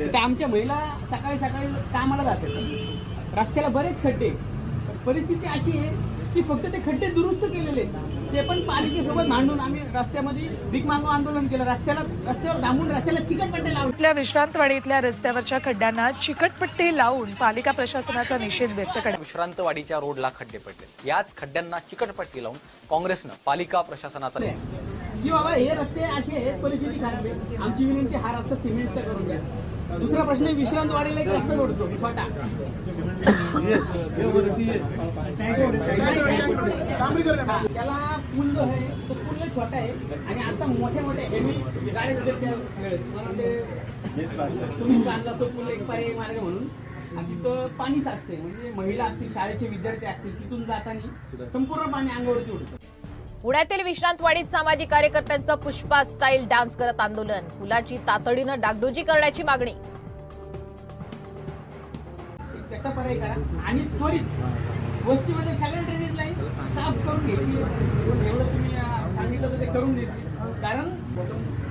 तर आमच्या महिला सकाळी सकाळी कामाला जातात. रस्त्याला बरेच खड्डे परिस्थिती अशी आहे की फक्त ते खड्डे दुरुस्त केलेले. ते पण पालिकेसोबत भांडून आम्ही रस्त्यामध्ये भीक मागू आंदोलन केलं. रस्त्याला रस्त्यावर थांबून रस्त्याला चिकटपट्टे लावले. इथल्या विश्रांतवाडी इथल्या रस्त्यावरच्या खड्ड्यांना चिकटपट्टी लावून पालिका प्रशासनाचा निषेध व्यक्त करण्यात विश्रांतवाडीच्या रोडला खड्डे पडले. याच खड्ड्यांना चिकटपट्टी लावून काँग्रेसनं पालिका प्रशासनाचा की बाबा हे रस्ते असे आहेत परिस्थिती खराब आहे. आमची विनंती हा रस्ता सिमेंटचा करून द्या दुसरा प्रश्न विश्रांत वाढेल एक रस्ता जोडतो. त्याला पूल जो आहे तो पूल छोटा आहे आणि आता मोठ्या मोठ्या हेवी गाड्या जातात त्या वेळेस. मला वाटते तुम्ही चालला तो पूल एक पर्याय मार्ग म्हणून. आणि तिथं पाणी साचते म्हणजे महिला असतील शाळेचे विद्यार्थी असतील तिथून जाताना संपूर्ण पाणी अंगावरती उडतं. पुण्यातील विश्रांतवाडीत सामाजिक कार्यकर्त्यांचं पुष्पा स्टाईल डान्स करत आंदोलन. पुलाची तातडीनं डागडुजी करण्याची मागणी. त्याचा पर्याय करा. आणि त्वरित वस्तीमध्ये सगळ्या ड्रेनेज लाईन साफ करून घ्यायची. एवढं तुम्ही सांगितलं ते करून कारण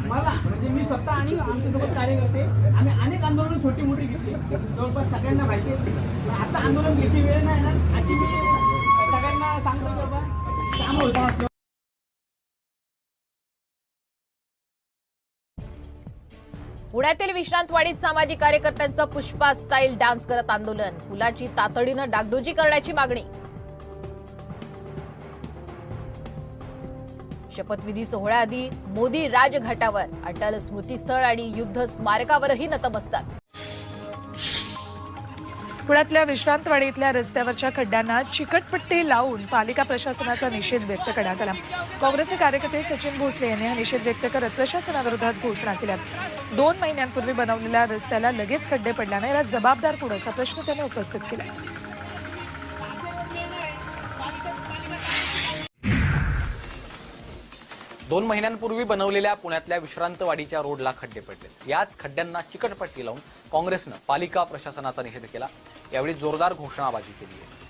मला म्हणजे मी स्वतः आणि आमच्यासोबत कार्यकर्ते आम्ही अनेक आंदोलनं छोटी मोठी घेतली. जवळपास सगळ्यांना माहिती आहे. आता आंदोलन घ्यायची वेळ नाही ना अशी मी सगळ्यांना सांगतो बाबा काम होतं पुण्यातील विश्रांतवाडीत सामाजिक कार्यकर्त्यांचं पुष्पा स्टाईल डान्स करत आंदोलन. पुलाची तातडीनं डागडुजी करण्याची मागणी. शपथविधी सोहळ्याआधी मोदी राजघाटावर. अटल स्मृतीस्थळ आणि युद्ध स्मारकावरही नतमस्तक. पुण्यातल्या विश्रांतवाडी इथल्या रस्त्यावरच्या खड्ड्यांना चिकटपट्टी लावून पालिका प्रशासनाचा निषेध व्यक्त करण्यात आला. काँग्रेसचे कार्यकर्ते सचिन भोसले यांनी हा निषेध व्यक्त करत प्रशासनाविरोधात घोषणा केल्या. दोन महिन्यांपूर्वी बनवलेल्या रस्त्याला लगेच खड्डे पडल्याने याला जबाबदार कोण असा प्रश्न त्यांनी उपस्थित केला. दोन महिन्यांपूर्वी बनवलेल्या पुण्यातल्या विश्रांतवाडीच्या रोडला खड्डे पडले. याच खड्ड्यांना चिकटपट्टी लावून काँग्रेसनं पालिका प्रशासनाचा निषेध केला. यावेळी जोरदार घोषणाबाजी केली आहे.